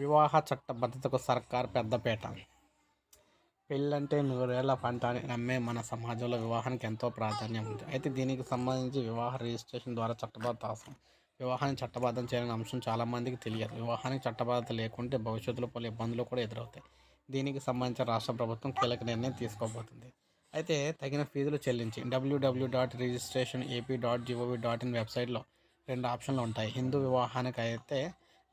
వివాహ చట్టబద్ధతకు సర్కార్ పెద్దపీట పెళ్ళంటే నూరేళ్ళ పంట అని నమ్మే మన సమాజంలో వివాహానికి ఎంతో ప్రాధాన్యం ఉంది. అయితే దీనికి సంబంధించి వివాహ రిజిస్ట్రేషన్ ద్వారా చట్టబద్ధత అవసరం. వివాహాన్ని చట్టబద్ధం చేయని అంశం చాలామందికి తెలియదు. వివాహానికి చట్టబద్ధత లేకుంటే భవిష్యత్తులో పలు ఇబ్బందులు కూడా ఎదురవుతాయి. దీనికి సంబంధించి రాష్ట్ర ప్రభుత్వం కీలక నిర్ణయం తీసుకోబోతుంది. అయితే తగిన ఫీజులు చెల్లించి WWW dot registration AP dot GOV dot in వెబ్సైట్లో రెండు ఆప్షన్లు ఉంటాయి. హిందూ వివాహానికి అయితే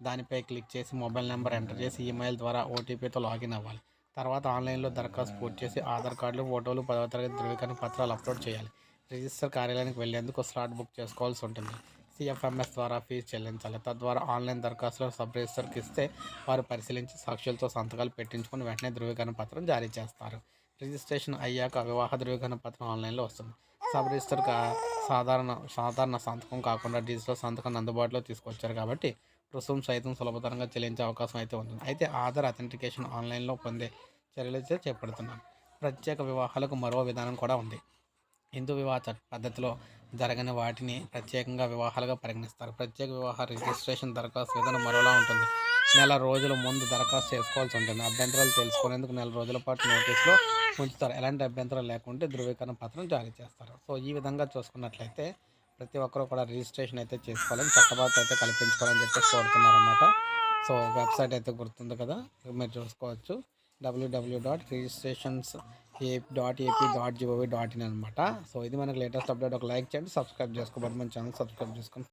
దానిపై క్లిక్ చేసి మొబైల్ నెంబర్ ఎంటర్ చేసి ఈమెయిల్ ద్వారా ఓటీపీతో లాగిన్ అవ్వాలి. తర్వాత ఆన్లైన్లో దరఖాస్తు పూర్తి చేసి ఆధార్ కార్డులు ఫోటోలు పదవ తరగతి ధృవీకరణ పత్రాలు అప్లోడ్ చేయాలి. రిజిస్టర్ కార్యాలయానికి వెళ్ళేందుకు స్లాట్ బుక్ చేసుకోవాల్సి ఉంటుంది. సిఎఫ్ఎంఎస్ ద్వారా ఫీజు చెల్లించాలి. తద్వారా ఆన్లైన్ దరఖాస్తులో సబ్ రిజిస్టర్కి ఇస్తే వారు పరిశీలించి సాక్షులతో సంతకాలు పెట్టించుకుని వెంటనే ధృవీకరణ పత్రం జారీ చేస్తారు. రిజిస్ట్రేషన్ అయ్యాక వివాహ ధృవీకరణ పత్రం ఆన్లైన్లో వస్తుంది. సబ్ రిజిస్టర్ కా సాధారణ సాధారణ సంతకం కాకుండా డిజిటల్ సంతకాన్ని అందుబాటులో తీసుకొచ్చారు కాబట్టి రుసుం సైతం సులభతరంగా చెల్లించే అవకాశం అయితే ఉంటుంది. అయితే ఆధార్ అథెంటికేషన్ ఆన్లైన్లో పొందే చర్యలు అయితే ప్రత్యేక వివాహాలకు మరో విధానం కూడా ఉంది. హిందూ వివాహ పద్ధతిలో జరగని వాటిని ప్రత్యేకంగా వివాహాలుగా పరిగణిస్తారు. ప్రత్యేక వివాహ రిజిస్ట్రేషన్ దరఖాస్తు విధానం మరోలా ఉంటుంది. నెల రోజుల ముందు దరఖాస్తు చేసుకోవాల్సి ఉంటుంది. అభ్యంతరాలు తెలుసుకునేందుకు నెల రోజుల పాటు నోటీసులో ఉంచుతారు. ఎలాంటి అభ్యంతరాలు లేకుంటే ధృవీకరణ పత్రం జారీ చేస్తారు. సో ఈ విధంగా చూసుకున్నట్లయితే ప్రతి ఒక్కరూ కూడా రిజిస్ట్రేషన్ అయితే చేసుకోవాలని చట్టబాత అయితే కల్పించుకోవాలని చెప్పేసి కోరుతున్నారన్నమాట. సో వెబ్సైట్ అయితే గుర్తుంది కదా మీరు చూసుకోవచ్చు. WWW dot registrations A dot AP dot GOV dot in అనమాట. సో ఇది మనకి లేటెస్ట్ అప్డేట్ ఒక లైక్ చేయండి సబ్స్క్రైబ్ చేసుకోబోదు మన ఛానల్ సబ్స్క్రైబ్ చేసుకోండి.